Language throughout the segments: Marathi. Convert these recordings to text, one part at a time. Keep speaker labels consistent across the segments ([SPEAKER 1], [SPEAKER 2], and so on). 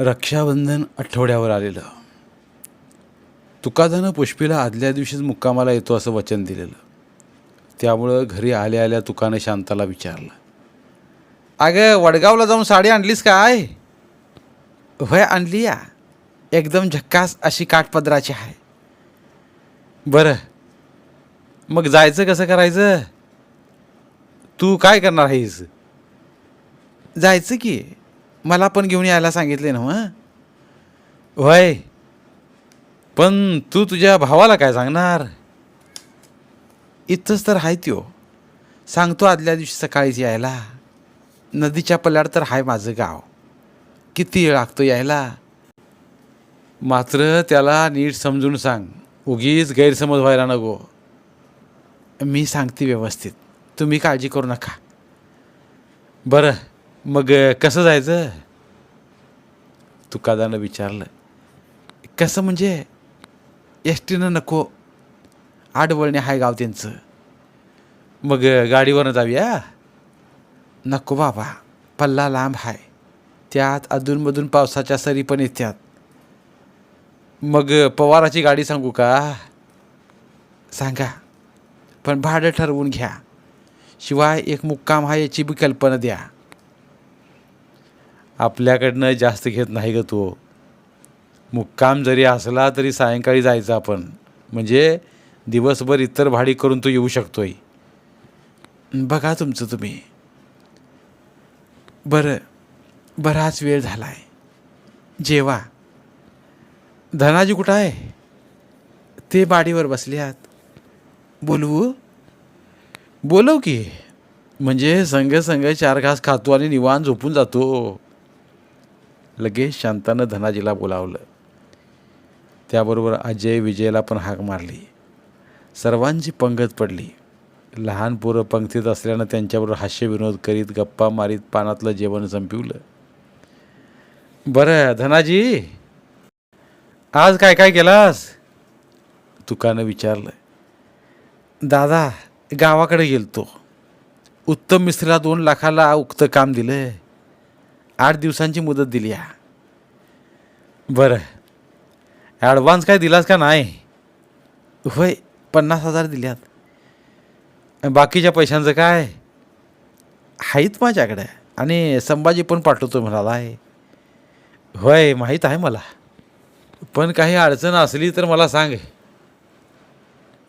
[SPEAKER 1] रक्षाबंधन आठवड्यावर आलेलं. तुकादानं पुष्पीला आदल्या दिवशीच मुक्कामाला येतो असं वचन दिलेलं. त्यामुळं घरी आल्या आल्या तुकानं शांताला विचारलं. अगं वडगावला जाऊन साडी आणलीस काय? होय आणली या. एकदम झक्कास अशी काठपदराची आहे. बरं. मग जायचं कसं करायचं? तू काय करणार आहेस? जायचं की. मला पण घेऊन यायला सांगितले ना मग होय. पण तू तुझ्या भावाला काय सांगणार? इथंच तर आहे त्यो. सांगतो आदल्या दिवशी सकाळीच यायला. नदीच्या पल्याड तर आहे माझं गाव. किती लागतो यायला? मात्र त्याला नीट समजून सांग. उगीच गैरसमज व्हायला नको. मी सांगते व्यवस्थित. तुम्ही काळजी करू नका. बरं. मग कसं जायचं? तुकादानं विचारलं. कसं म्हणजे? एस टीनं नको. आडवळणे हाय गाव त्यांचं. मग गाडीवरनं जाऊया? नको बाबा. पल्ला लांब आहे त्यात अधूनमधून पावसाच्या सरी पण येतात मग पवाराची गाडी सांगू का? सांगा. पण भाडं ठरवून घ्या. शिवाय एक मुक्काम हा याची बी कल्पना द्या. आपल्याकडनं जास्त घेत नाही ग तो. मुक्काम जरी असला तरी सायंकाळी जायचं आपण. म्हणजे दिवसभर इतर भाडी करून तो येऊ शकतोय. बघा तुमचं तुम्ही. बरं बराच वेळ झाला आहे जेवा. धनाजी कुठं आहे? ते बाडीवर बसले आहात बोलवू? बोलव की. म्हणजे संघ संघ चार घास खातो आणि निवान झोपून जातो. लगेच शांतानं धनाजीला बोलावलं. त्याबरोबर अजय विजयला पण हाक मारली. सर्वांची पंगत पडली. लहान पोरं पंक्तीत असल्यानं त्यांच्याबरोबर हास्यविनोद करीत गप्पा मारीत पानातलं जेवण संपवलं बरं धनाजी आज काय काय केलास? तुकानं विचारलं. दादा गावाकडे गेलतो. उत्तम मिस्त्रीला दोन लाखाला उक्तं काम दिलं आठ दिवसांची मुदत दिली या बरं. ॲडव्हान्स काय दिलास का नाही? होय पन्नास हजार दिल्यात. बाकीच्या पैशांचं काय? आहेत माझ्याकडे. आणि संभाजी पण पाठवतो म्हणाला आहे होय माहीत आहे मला. पण काही अडचण असली तर मला सांग.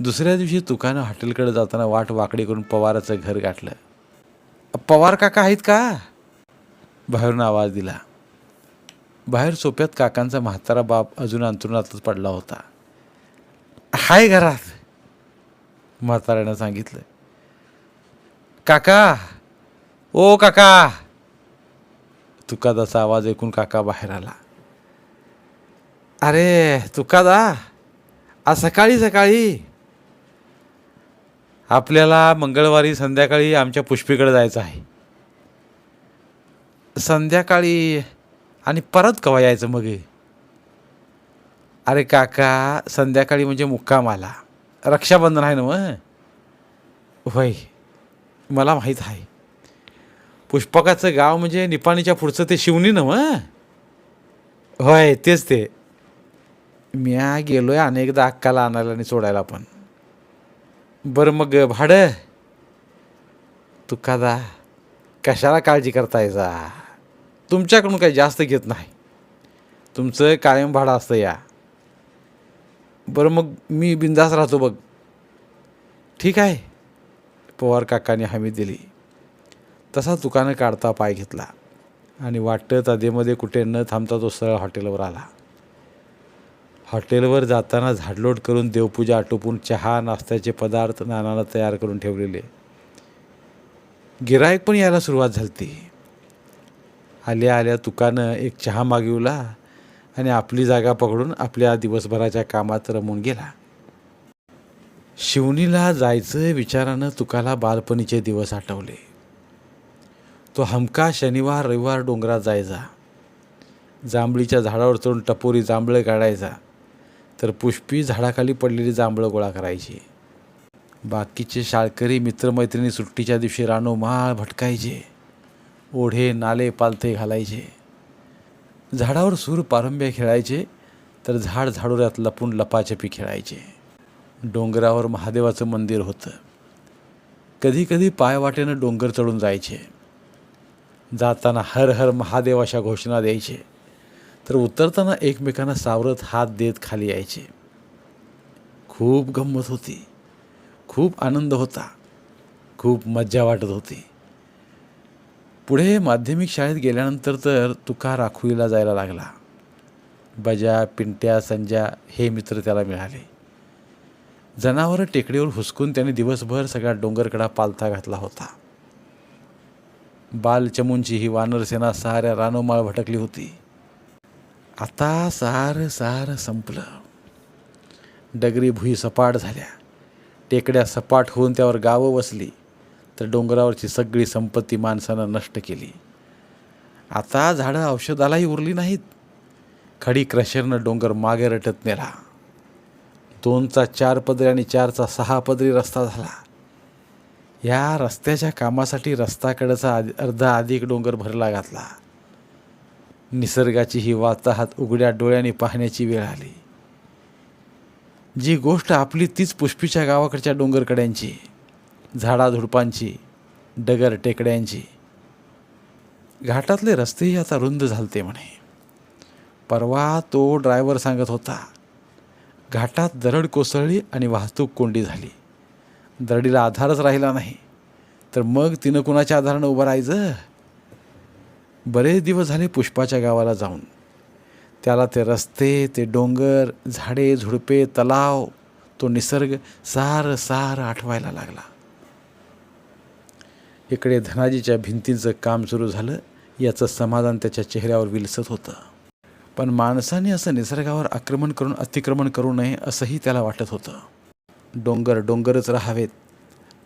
[SPEAKER 1] दुसऱ्या दिवशी तुकानं हॉटेलकडे जाताना वाट वाकडी करून पवाराचं घर गाठलं. पवार काका आहेत का? बाहेरून आवाज दिला. बाहेर सोप्यात काकांचा म्हातारा बाप अजून अंतरुणातच पडला होता. हाय घरात म्हाताऱ्यानं सांगितलं. काका ओ काका. तुकादाचा आवाज ऐकून काका बाहेर आला. अरे तुकादा आज सकाळी सकाळी. आपल्याला मंगळवारी संध्याकाळी आमच्या पुष्पीकडे जायचं आहे. संध्याकाळी आणि परत कवा यायचं मग? अरे काका संध्याकाळी म्हणजे मुक्काम आला रक्षाबंधन आहे ना मग? होय. मला माहीत आहे. पुष्पकाचं गाव म्हणजे निपाणीच्या पुढचं ते शिवणी ना मग? होय तेच ते. म्या आहे अनेकदा अक्काला आणायला आणि सोडायला पण. बरं मग भाडं? तुकादा कशाला काळजी करतायचा तुमच्याकडून काही जास्त घेत नाही. तुमचं कायम भाडं असतं या. बरं मग मी बिंदास राहतो बघ. ठीक आहे. पवार काकाने हमी दिली. तसा दुकानं काढता पाय घेतला. आणि वाटतं तदेमध्ये कुठे न थांबता तो सरळ हॉटेलवर आला. हॉटेलवर जाताना झाडलोट करून देवपूजा आटोपून चहा नाश्त्याचे पदार्थ नानानं तयार करून ठेवलेले. गिरायक पण यायला सुरुवात झाली आल्या आल्या तुकानं एक चहा मागविला आणि आपली जागा पकडून आपल्या दिवसभराच्या कामात रमून गेला. शिवणीला जायचं विचारानं तुकाला बालपणीचे दिवस आठवले. तो हमका शनिवार रविवार डोंगरात जायचा. जांभळीच्या झाडावर चढून टपोरी जांभळं काढायचा. तर पुष्पी झाडाखाली पडलेली जांभळं गोळा करायची. बाकीचे शाळकरी मित्रमैत्रिणी सुट्टीच्या दिवशी रानोमाळ भटकायचे. ओढे नाले पालथे घालायचे. झाडावर सूर पारंब्या खेळायचे तर झाड झाडोऱ्यात लपून लपाछपी खेळायचे. डोंगरावर महादेवाचं मंदिर होतं. कधी कधी पायवाटेनं डोंगर चढून जायचे. जाताना हर हर महादेव अशा घोषणा द्यायचे तर उतरताना एकमेकांना सावरत हात देत खाली यायचे. खूप गंमत होती. खूप आनंद होता. खूप मज्जा वाटत होती. पुढे माध्यमिक शाळेत गेल्यानंतर तर तुका राखुईला जायला लागला. बजा पिंट्या संजा हे मित्र त्याला मिळाले. जनावरं टेकडीवर हुसकून त्याने दिवसभर सगळा डोंगरकडा पालथा घातला होता. बालचमूंची ही वानरसेना साऱ्या रानोमाळ भटकली होती. आता सार सार संपलं. डगरी भुई सपाट झाल्या. टेकड्या सपाट होऊन त्यावर गावं वसली. तर डोंगरावरची सगळी संपत्ती माणसानं नष्ट केली. आता झाडं औषधालाही उरली नाहीत. खडी क्रशरनं डोंगर मागे रटत नेला. दोनचा चार पदरी आणि चारचा सहा पदरी रस्ता झाला. या रस्त्याच्या कामासाठी रस्ताकडचा अर्धा अधिक डोंगर भरला घातला. निसर्गाची ही वाताहात उघड्या डोळ्यांनी पाहण्याची वेळ आली. जी गोष्ट आपली तीच पुष्पीच्या गावाकडच्या डोंगरकड्यांची. झाडाझुडपांची डगर टेकड्यांची. घाटातले रस्तेही आता रुंद झालते म्हणे. परवा तो ड्रायव्हर सांगत होता घाटात दरड कोसळली आणि वाहतूक कोंडी झाली. दरडीला आधारच राहिला नाही. तर मग तिनं कुणाच्या आधारानं उभं राहायचं? बरेच दिवस झाले पुष्पाच्या गावाला जाऊन. त्याला ते रस्ते ते डोंगर झाडे झुडपे तलाव तो निसर्ग सार सार आठवायला लागला. इकडे धनाजीच्या भिंतींचं काम सुरू झालं याचं समाधान त्याच्या चेहऱ्यावर विलसत होतं. पण माणसाने असं निसर्गावर आक्रमण करून अतिक्रमण करू नये असंही त्याला वाटत होतं. डोंगर डोंगरच राहावेत.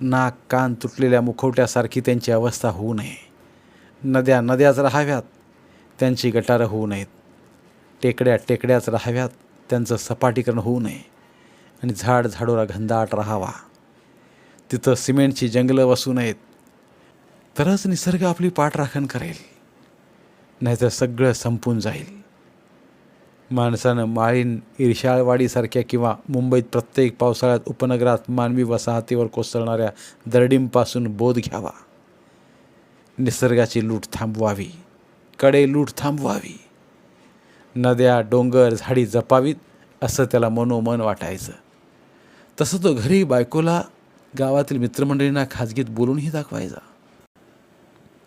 [SPEAKER 1] नाक कान तुटलेल्या मुखवट्यासारखी त्यांची अवस्था होऊ नये. नद्या नद्याच राहाव्यात. त्यांची गटारं होऊ नयेत. टेकड्या टेकड्याच राहाव्यात. त्यांचं सपाटीकरण होऊ नये. आणि झाड झाडोरा घनदाट राहावा. तिथं सिमेंटची जंगलं वसू नयेत. तरच निसर्ग आपली पाठराखण करेल. नाहीतर सगळं संपून जाईल. माणसानं माळीन इर्शाळवाडीसारख्या किंवा मुंबईत प्रत्येक पावसाळ्यात उपनगरात मानवी वसाहतीवर कोसळणाऱ्या दरडींपासून बोध घ्यावा. निसर्गाची लूट थांबवावी. कडे लूट थांबवावी. नद्या डोंगर झाडी जपावीत असं त्याला मनोमन वाटायचं. तसं तो घरी बायकोला गावातील मित्रमंडळींना खाजगीत बोलूनही दाखवायचा.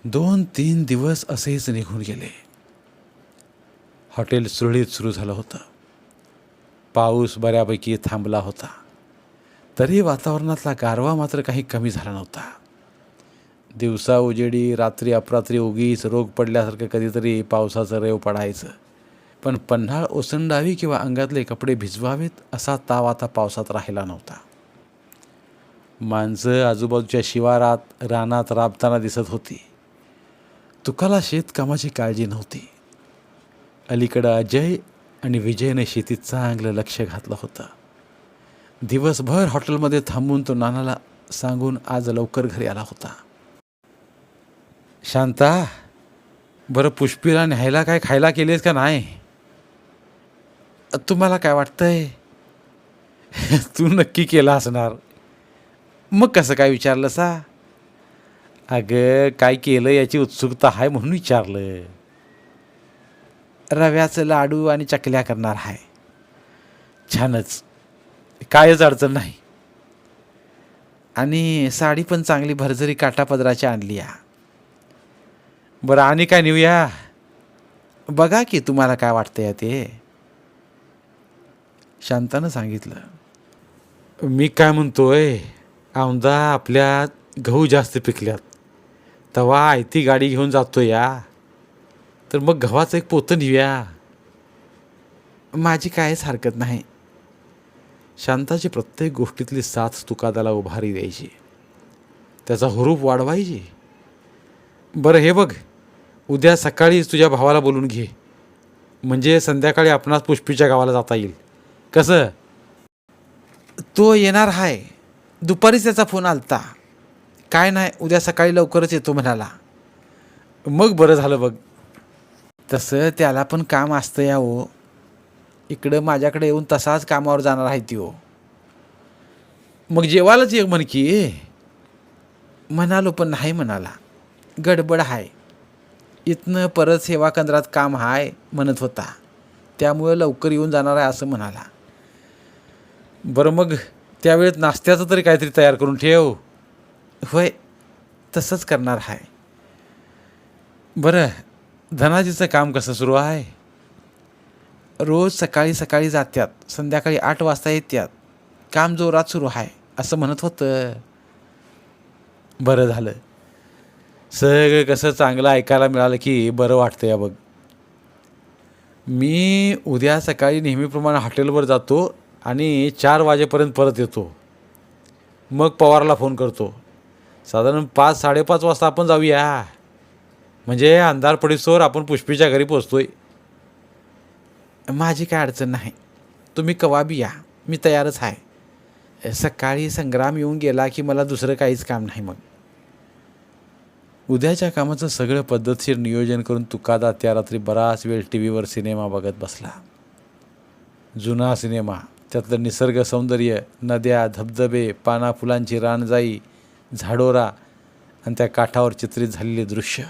[SPEAKER 1] दोन तीन दिवस असेच निघून गेले. हॉटेल सुरळीत सुरू झालं होतं. पाऊस बऱ्यापैकी थांबला होता. तरी वातावरणातला गारवा मात्र काही कमी झाला नव्हता. दिवसा उजेडी रात्री अपरात्री उगीच रोग पडल्यासारखं कधीतरी पावसाचं रेव पडायचं. पण पन्हाळ ओसंडावी किंवा अंगातले कपडे भिजवावेत असा ताव आता पावसात राहिला नव्हता. माणसं आजूबाजूच्या शिवारात रानात राबताना दिसत होती. तुकाला शेतकामाची काळजी नव्हती. अलीकडं अजय आणि विजयने शेतीत चांगलं लक्ष घातलं होतं. दिवसभर हॉटेलमध्ये थांबून तो नानाला सांगून आज लवकर घरी आला होता. शांता बरं पुष्पीला न्यायला काय खायला केलेस का नाही? तुम्हाला काय वाटतंय? तू नक्की केला असणार. मग कसं काय विचारलं सा अगं काय केलं याची उत्सुकता आहे म्हणून विचारलं. रव्याचं लाडू आणि चकल्या करणार आहे. छानच. कायच अडचण नाही. आणि साडी पण चांगली भरजरी काटापदराची आणली या. बरं आणि काय नेऊया? बघा की तुम्हाला काय वाटतं या ते. शांतानं सांगितलं. मी काय म्हणतोय औंदा आपल्या गहू जास्त पिकल्यात. तवा आयती गाडी घेऊन जातो या तर मग गव्हाचं एक पोतं नेऊया. माझी कायच हरकत नाही. शांताची प्रत्येक गोष्टीतली साथ तुकादाला उभारी द्यायची. त्याचा हुरूप वाढवायची. बरं हे बघ. उद्या सकाळीच तुझ्या भावाला बोलून घे. म्हणजे संध्याकाळी आपणास पुष्पीच्या गावाला जाता येईल. कसं? तो येणार आहे दुपारीच त्याचा फोन आलता. काय नाही उद्या सकाळी लवकरच येतो म्हणाला. मग बरं झालं बघ. तसं त्याला पण काम असतं या हो इकडं माझ्याकडे येऊन तसाच कामावर जाणार आहे ती हो. मग जेवायलाच एक म्हण की. म्हणालो पण नाही म्हणाला. गडबड आहे इथनं परत सेवा केंद्रात काम हाय म्हणत होता. त्यामुळं लवकर येऊन जाणार आहे असं म्हणाला. बरं मग त्यावेळेत नाश्त्याचं तरी काहीतरी तयार करून ठेव. होय तसंच करणार आहे बरं धनाजीचं काम कसं सुरू आहे? रोज सकाळी सकाळी जात्यात संध्याकाळी आठ वाजता येत्यात. काम जोरात सुरू आहे असं म्हणत होतं. बरं झालं. सगळं कसं चांगलं ऐकायला मिळालं की बरं वाटतं या बघ. मी उद्या सकाळी नेहमीप्रमाणे हॉटेलवर जातो आणि चार वाजेपर्यंत परत येतो. मग पवारला फोन करतो. साधारण पाच साडेपाच वाजता आपण जाऊया. म्हणजे अंधार पडीसोर आपण पुष्पीच्या घरी पोचतोय. माझी काय अडचण नाही. तुम्ही कवाबी या. मी तयारच आहे. सकाळी संग्राम येऊन गेला की मला दुसरं काहीच काम नाही मग. उद्याच्या कामाचं सगळं पद्धतशीर नियोजन करून तुकादा त्या रात्री बराच वेळ टी व्हीवर सिनेमा बघत बसला. जुना सिनेमा त्यातलं निसर्ग सौंदर्य नद्या धबधबे पाना फुलांची रानजाई झाडोरा आणि त्या काठावर चित्रित झालेले दृश्य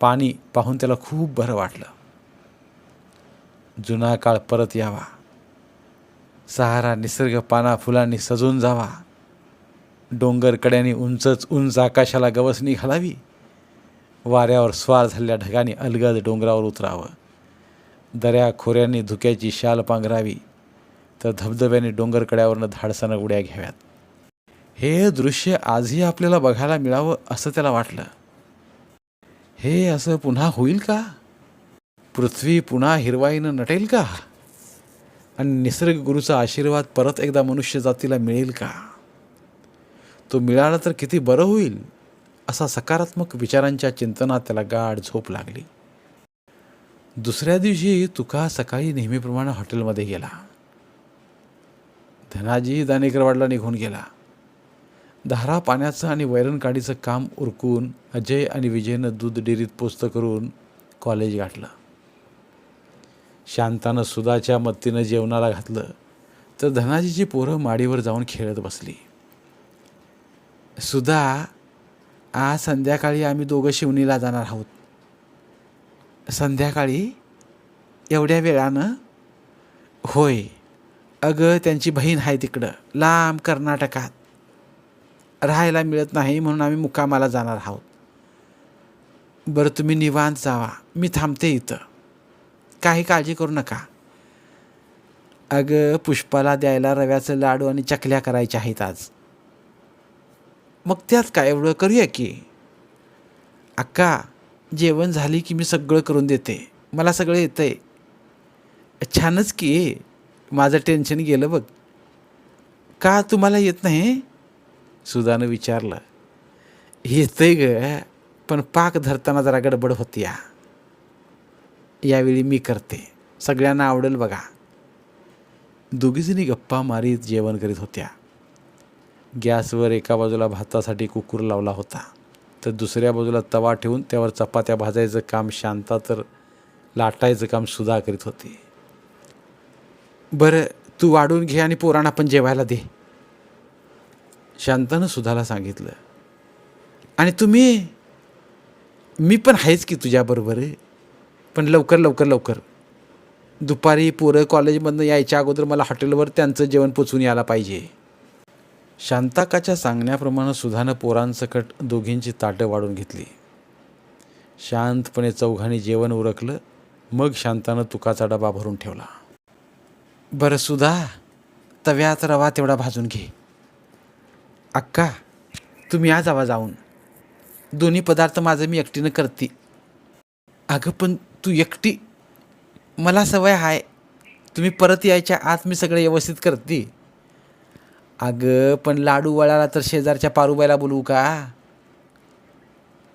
[SPEAKER 1] पाणी पाहून त्याला खूप बरं वाटलं. जुना काळ परत यावा. सहारा निसर्ग पाना फुलांनी सजून जावा. डोंगर कड्याने उंचच उंच आकाशाला गवसणी घालावी. वाऱ्यावर स्वार झालेल्या ढगाने अलगद डोंगरावर उतरावं. दऱ्या खोऱ्यांनी धुक्याची शाल पांघरावी. तर धबधब्याने डोंगर कड्यावरनं धाडसानं उड्या घ्याव्यात. हे दृश्य आजही आपल्याला बघायला मिळावं असं त्याला वाटलं. हे असं पुन्हा होईल का? पृथ्वी पुन्हा हिरवाईनं नटेल का? आणि निसर्ग गुरुचा आशीर्वाद परत एकदा मनुष्य जातीला मिळेल का? तो मिळाला तर किती बरं होईल असा सकारात्मक विचारांच्या चिंतनात त्याला गाढ झोप लागली. दुसऱ्या दिवशी तुका सकाळी नेहमीप्रमाणे हॉटेलमध्ये गेला. धनाजी दानेकरवाडला निघून गेला. धारा पाण्याचं आणि वैरणकाडीचं काम उरकून अजय आणि विजयनं दूध डेअरीत पोस्त करून कॉलेज गाठलं. शांतानं सुधाच्या मत्तीनं जेवणाला घातलं तर धनाजीची पोरं माडीवर जाऊन खेळत बसली. सुधा आज संध्याकाळी आम्ही दोघं शिवणीला जाणार आहोत. संध्याकाळी? एवढ्या वेळानं? होय. अगं त्यांची बहीण आहे तिकडं लांब कर्नाटकात. राहायला मिळत नाही म्हणून आम्ही मुक्कामाला जाणार आहोत. बरं तुम्ही निवांत जावा. मी थांबते इथं. काही काळजी करू नका. अगं पुष्पाला द्यायला रव्याचं लाडू आणि चकल्या करायच्या आहेत आज. मग त्यात काय एवढं करूया की? अक्का जेवण झाली की मी सगळं करून देते. मला सगळं येतं आहे छानच की. माझं टेन्शन गेलं बघ. का तुम्हाला येत नाही? सुदानं विचारलं येतंय ग पण पाक धरताना जरा गडबड होती या यावेळी मी करते सगळ्यांना आवडेल बघा दोघीजणी गप्पा मारीत जेवण करीत होत्या गॅसवर एका बाजूला भातासाठी कुकर लावला होता तर दुसऱ्या बाजूला तवा ठेवून त्यावर चपात्या भाजायचं काम शांता तर लाटायचं काम सुद्धा करीत होती बरं तू वाढून घे आणि पोरांना पण जेवायला दे शांतानं सुधाला सांगितलं. आणि तुम्ही मी पण आहेच की तुझ्याबरोबर पण लवकर लवकर लवकर. दुपारी पोरं कॉलेजमधनं यायच्या अगोदर मला हॉटेलवर त्यांचं जेवण पोचून यायला पाहिजे. शांताकाच्या सांगण्याप्रमाणे सुधानं पोरांसकट दोघींची ताटं वाढून घेतली. शांतपणे चौघांनी जेवण उरकलं मग शांतानं तुकाचा डबा भरून ठेवला. बरं सुधा तव्यात रवा तेवढा भाजून घे. अक्का तुम्ही आज आवा जाऊन दोन्ही पदार्थ माझं मी एकटीनं करते. अगं पण तू एकटी? मला सवय आहे तुम्ही परत यायच्या आत मी सगळं व्यवस्थित करते. अगं पण लाडू वळाला तर शेजारच्या पारूबाईला बोलवू का?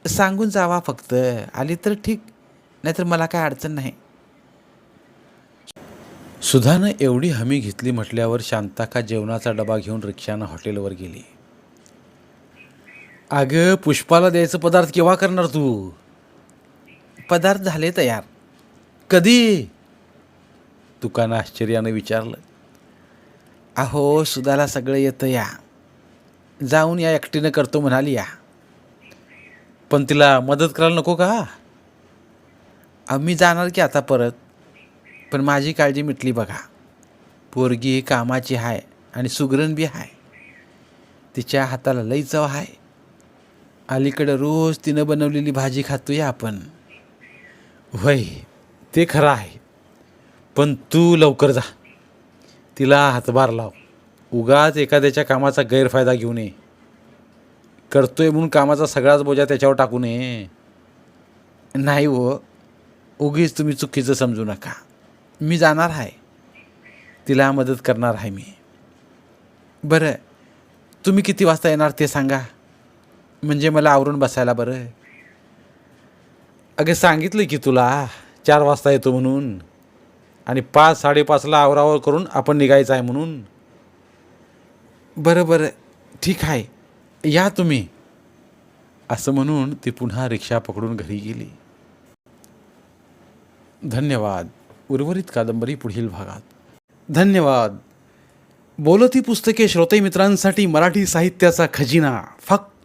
[SPEAKER 1] सांगून जावा फक्त. आली तर ठीक नाहीतर मला काय अडचण नाही. सुधानं एवढी हमी घेतली म्हटल्यावर शांताका जेवणाचा डबा घेऊन रिक्षानं हॉटेलवर गेली. अगं पुष्पाला द्यायचं पदार्थ केव्हा करणार तू? पदार्थ झाले तयार. कधी? तुकानं आश्चर्यानं विचारलं. अहो सुधाला सगळं येतं या. जाऊन या एकटीनं करतो म्हणाली या. पण तिला मदत करायला नको का? आम्ही जाणार की आता परत पण माझी काळजी मिटली बघा. पोरगी कामाची आहे आणि सुगरण बी आहे तिच्या हाताला लई चव आहे अलीकडं रोज तिनं बनवलेली भाजी खातो आहे आपण. वय ते खरं आहे. पण तू लवकर जा. तिला हातभार लाव. उगाच एखाद्याच्या कामाचा गैरफायदा घेऊ नये. करतोय म्हणून कामाचा सगळाच बोजा त्याच्यावर टाकू नये. नाही व उगीच तुम्ही चुकीचं समजू नका. मी जाणार आहे. तिला मदत करणार आहे मी. बरं तुम्ही किती वाजता येणार ते सांगा. म्हणजे मला आवरून बसायला बरं अगं सांगितलं की तुला चार वाजता येतो म्हणून. आणि पाच साडेपाचला आवरावर करून आपण निघायचं आहे म्हणून. बरं बरं. ठीक आहे. या तुम्ही. असं म्हणून ती पुन्हा रिक्षा पकडून घरी गेली. धन्यवाद. उर्वरित कादंबरी पुढील भागात. धन्यवाद. बोलती पुस्तके श्रोते मित्रांसाठी मराठी साहित्याचा खजिना. फक्त